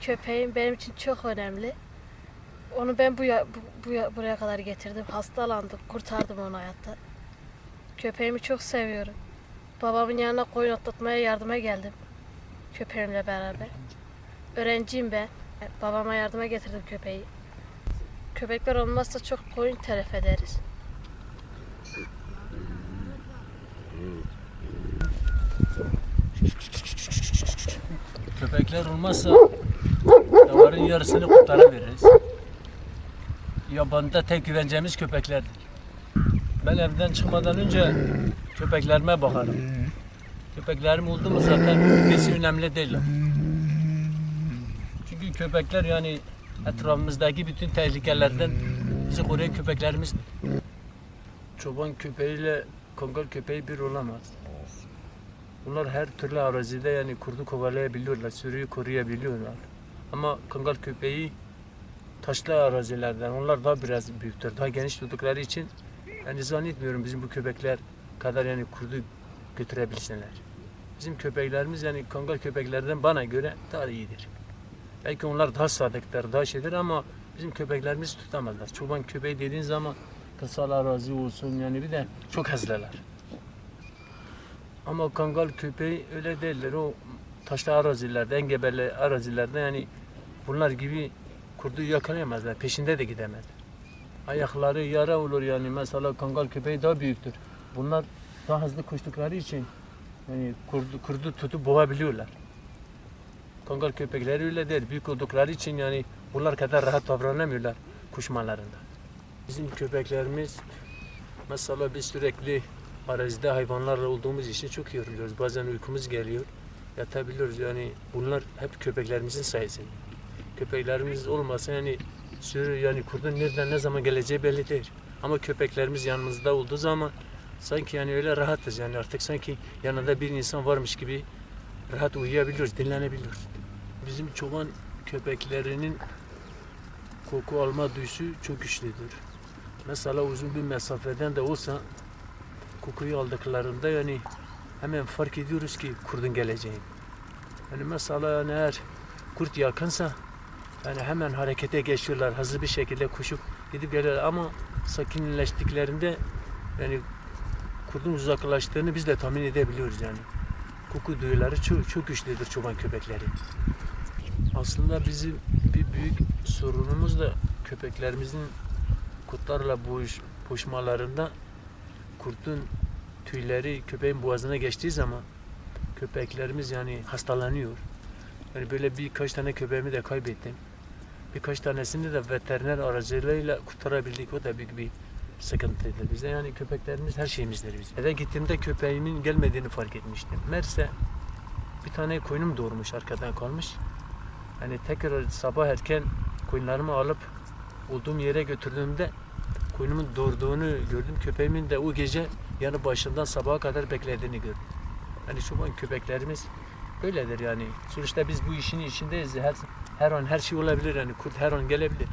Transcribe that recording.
Köpeğim benim için çok önemli. Onu ben bu, bu, bu ya- buraya kadar getirdim. Hastalandım, kurtardım onu hayatta. Köpeğimi çok seviyorum. Babamın yanına koyun otlatmaya yardıma geldim. Köpeğimle beraber. Öğrenciyim ben. Babama yardıma getirdim köpeği. Köpekler olmazsa çok koyun telef ederiz. Köpekler olmazsa davarın yarısını kurtarabiliriz. Yabanında tek güvencemiz köpeklerdir. Ben evden çıkmadan önce köpeklerime bakarım. Köpeklerim oldu mu zaten birisi önemli değil. Çünkü köpekler yani etrafımızdaki bütün tehlikelerden bizi koruyan köpeklerimizdir. Çoban köpeğiyle kongal köpeği bir olamaz. Bunlar her türlü arazide yani kurdu kovalayabiliyorlar, sürüyü koruyabiliyorlar. Ama kangal köpeği taşlı arazilerden, onlar daha biraz büyüktür, daha geniş tuttukları için yani zannetmiyorum bizim bu köpekler kadar yani kurdu götürebilsinler. Bizim köpeklerimiz yani kangal köpeklerden bana göre daha iyidir. Belki onlar daha sadıktır, daha şeydir ama bizim köpeklerimiz tutamazlar. Çoban köpeği dediğin zaman kırsal arazi olsun yani bir de çok hızlılar. Ama kangal köpeği öyle değiller. O taşlı arazilerde, engebeli arazilerde yani bunlar gibi kurdu yakalayamazlar. Peşinde de gidemez. Ayakları yara olur yani. Mesela kangal köpeği daha büyüktür. Bunlar daha hızlı koştukları için yani kurdu, kurdu tutup boğabiliyorlar. Kangal köpekleri öyle değil. Büyük oldukları için yani bunlar kadar rahat davranamıyorlar kuşmalarında. Bizim köpeklerimiz mesela biz sürekli arazide hayvanlarla olduğumuz için çok yoruluyoruz. Bazen uykumuz geliyor. Yatabiliyoruz yani bunlar hep köpeklerimizin sayesinde. Köpeklerimiz olmasa yani sürü yani kurdun nereden ne zaman geleceği belli değil. Ama köpeklerimiz yanımızda olduğu zaman sanki yani öyle rahatız yani artık sanki yanında bir insan varmış gibi rahat uyuyabiliyoruz, dinlenebiliyoruz. Bizim çoban köpeklerinin koku alma duyusu çok güçlüdür. Mesela uzun bir mesafeden de olsa kokuyu aldıklarında yani hemen fark ediyoruz ki kurdun geleceğini. Yani mesela eğer kurt yakınsa yani hemen harekete geçiyorlar hızlı bir şekilde koşup gidip geliyorlar ama sakinleştiklerinde yani kurdun uzaklaştığını biz de tahmin edebiliyoruz yani. Koku duyuları çok, çok güçlüdür çoban köpekleri. Aslında bizim bir büyük sorunumuz da köpeklerimizin kurtlarla boğuş, boğuşmalarında kurtun tüyleri köpeğin boğazına geçtiği zaman köpeklerimiz yani hastalanıyor. Yani böyle birkaç tane köpeğimi de kaybettim. Birkaç tanesini de veteriner aracılığıyla kurtarabildik. O da büyük bir sıkıntıydı bize. Yani köpeklerimiz her şeyimizdir bizim. Eve gittiğimde köpeğimin gelmediğini fark etmiştim. Meğerse bir tane koyunum doğurmuş arkadan kalmış. Hani tekrar sabah erken koyunlarımı alıp olduğum yere götürdüğümde koyunumun doğurduğunu gördüm. Köpeğimin de o gece yanı başından sabaha kadar beklediğini gördüm. Yani çoban köpeklerimiz böyledir yani. Sonuçta biz bu işin içindeyiz. Her, her an her şey olabilir yani. Kurt her an gelebilir.